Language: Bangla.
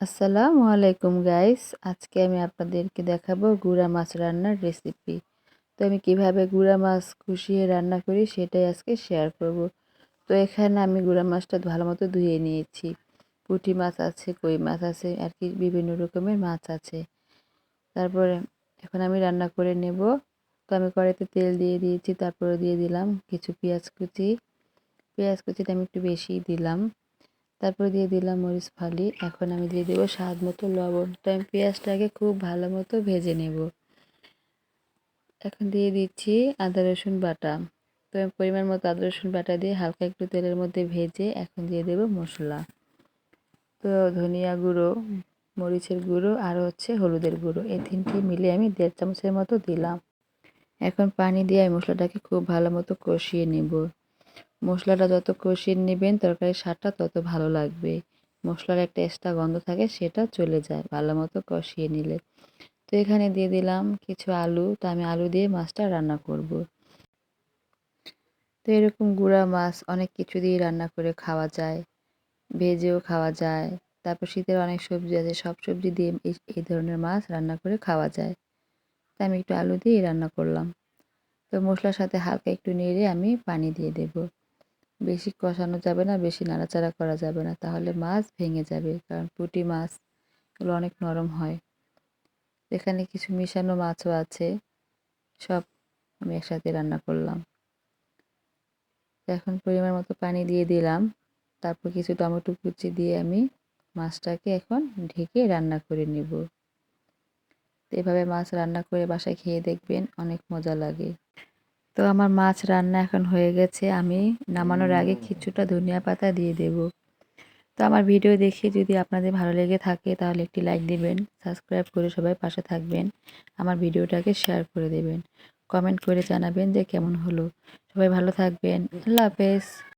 আসসালামু আলাইকুম গাইস আজকে আমি আপনাদেরকে দেখাবো গুড়া মাছ রান্নার রেসিপি তো আমি কীভাবে গুড়া মাছ কুষিয়ে রান্না করি সেটাই আজকে শেয়ার করব। তো এখানে আমি গুড়া মাছটা ভালো মতো ধুয়ে নিয়েছি। পুঁটি মাছ আছে, কই মাছ আছে, আর কি বিভিন্ন রকমের মাছ আছে। তারপরে এখন আমি রান্না করে নেব। তো আমি কড়াইতে তেল দিয়ে দিয়েছি, তারপরে দিয়ে দিলাম কিছু পেঁয়াজ কুচি। পেঁয়াজ কুচিটা আমি একটু বেশি দিলাম। তারপরে দিয়ে দিলাম মরিচ ফালি। এখন আমি দিয়ে দেবো স্বাদ মতো লবণ। তো আমি পেঁয়াজটাকে খুব ভালো মতো ভেজে নেব। এখন দিয়ে দিচ্ছি আদা, রসুন বাটা। তো আমি পরিমাণ মতো আদা, রসুন বাটা দিয়ে হালকা একটু তেলের মধ্যে ভেজে এখন দিয়ে দেবো মশলা। তো ধনিয়া গুঁড়ো, মরিচের গুঁড়ো আর হচ্ছে হলুদের গুঁড়ো। এই তিনটি মিলে আমি দেড় চামচের মতো দিলাম। এখন পানি দিয়ে মশলাটাকে খুব ভালো মতো কষিয়ে নেব। মশলাটা যত কষিয়ে নেবেন, তরকারির স্বাদটা তত ভালো লাগবে। মশলার একটা এক্সট্রা গন্ধ থাকে, সেটা চলে যায় ভালো মতো কষিয়ে নিলে। তো এখানে দিয়ে দিলাম কিছু আলু। তো আমি আলু দিয়ে মাছটা রান্না করব। তো এরকম গুঁড়া মাছ অনেক কিছু দিয়ে রান্না করে খাওয়া যায়, ভেজেও খাওয়া যায়। তারপর শীতের অনেক সবজি আছে, সব সবজি দিয়ে এই ধরনের মাছ রান্না করে খাওয়া যায়। তাই আমি একটু আলু দিয়ে রান্না করলাম। তো মশলার সাথে হালকা একটু নেড়ে আমি পানি দিয়ে দেবো। বেশি কষানো যাবে না, বেশি নাড়াচাড়া করা যাবে না। তাহলে মাছ ভেঙে যাবে, কারণ পুঁটি মাছ এগুলো অনেক নরম হয়। এখানে কিছু মিশানো মাছও আছে, সব আমি একসাথে রান্না করলাম। এখন পরিমাণ মতো পানি দিয়ে দিলাম। তারপর কিছু টমেটো কুচি দিয়ে আমি মাছটাকে এখন ঢেকে রান্না করে নেব। এভাবে মাছ রান্না করে বাসায় খেয়ে দেখবেন অনেক মজা লাগে। তো আমার মাছ রান্না এখন হয়ে গেছে আমি নামানোর আগে কিছুটা ধনিয়া পাতা দিয়ে দেব। তো আমার ভিডিও দেখে যদি আপনাদের ভালো লেগে থাকে তাহলে একটি লাইক দিবেন সাবস্ক্রাইব করে সবাই পাশে থাকবেন আমার ভিডিওটাকে শেয়ার করে দেবেন কমেন্ট করে জানাবেন যে কেমন হলো। সবাই ভালো থাকবেন আল্লাহ হাফেজ।